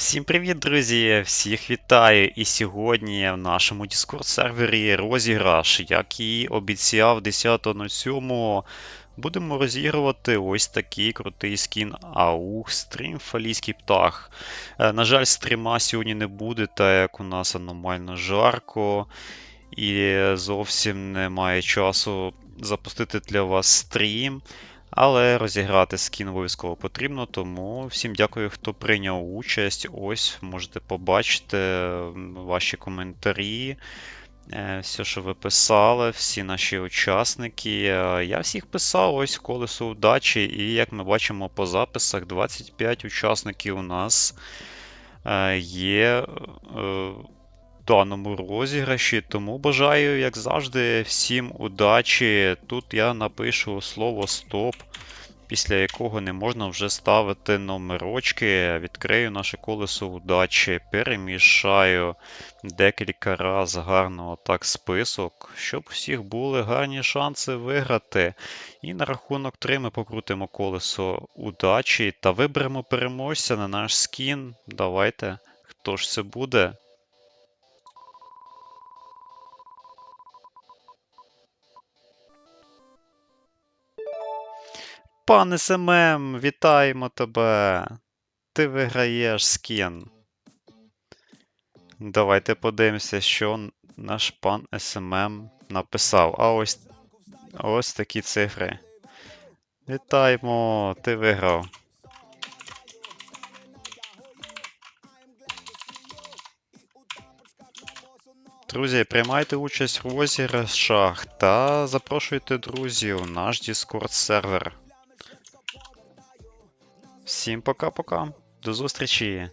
Всім привіт, друзі! Всіх вітаю! І сьогодні в нашому Discord сервері розіграш, як і обіцяв 10.07, будемо розігрувати ось такий крутий скін Аух стрім Фалійський птах. Е, На жаль, стріма сьогодні не буде, так як у нас аномально жарко і зовсім немає часу запустити для вас стрім. Але розіграти скін обов'язково потрібно, тому всім дякую, хто прийняв участь. Ось можете побачити ваші коментарі, е, все, що ви писали, всі наші учасники. Е, Я всіх писав, ось колесо удачі, і як ми бачимо по записах, 25 учасників у нас е, є. Даному розіграші, тому бажаю, як завжди, всім удачі. Тут я напишу слово стоп, після якого не можна вже ставити номерочки. Відкрию наше колесо удачі, перемішаю декілька разів гарно так список, щоб у всіх були гарні шанси виграти. І на рахунок 3 ми покрутимо колесо удачі та виберемо переможця на наш скін. Давайте. Хто ж це буде? Пане СММ, вітаємо тебе. Ти виграєш скін. Давайте подивимося, що наш пан СММ написав. А ось, ось такі цифри. Вітаємо, ти виграв. Друзі, приймайте участь в розіграшах та запрошуйте друзів в наш Discord сервер. Всім пока-пока. До зустрічі.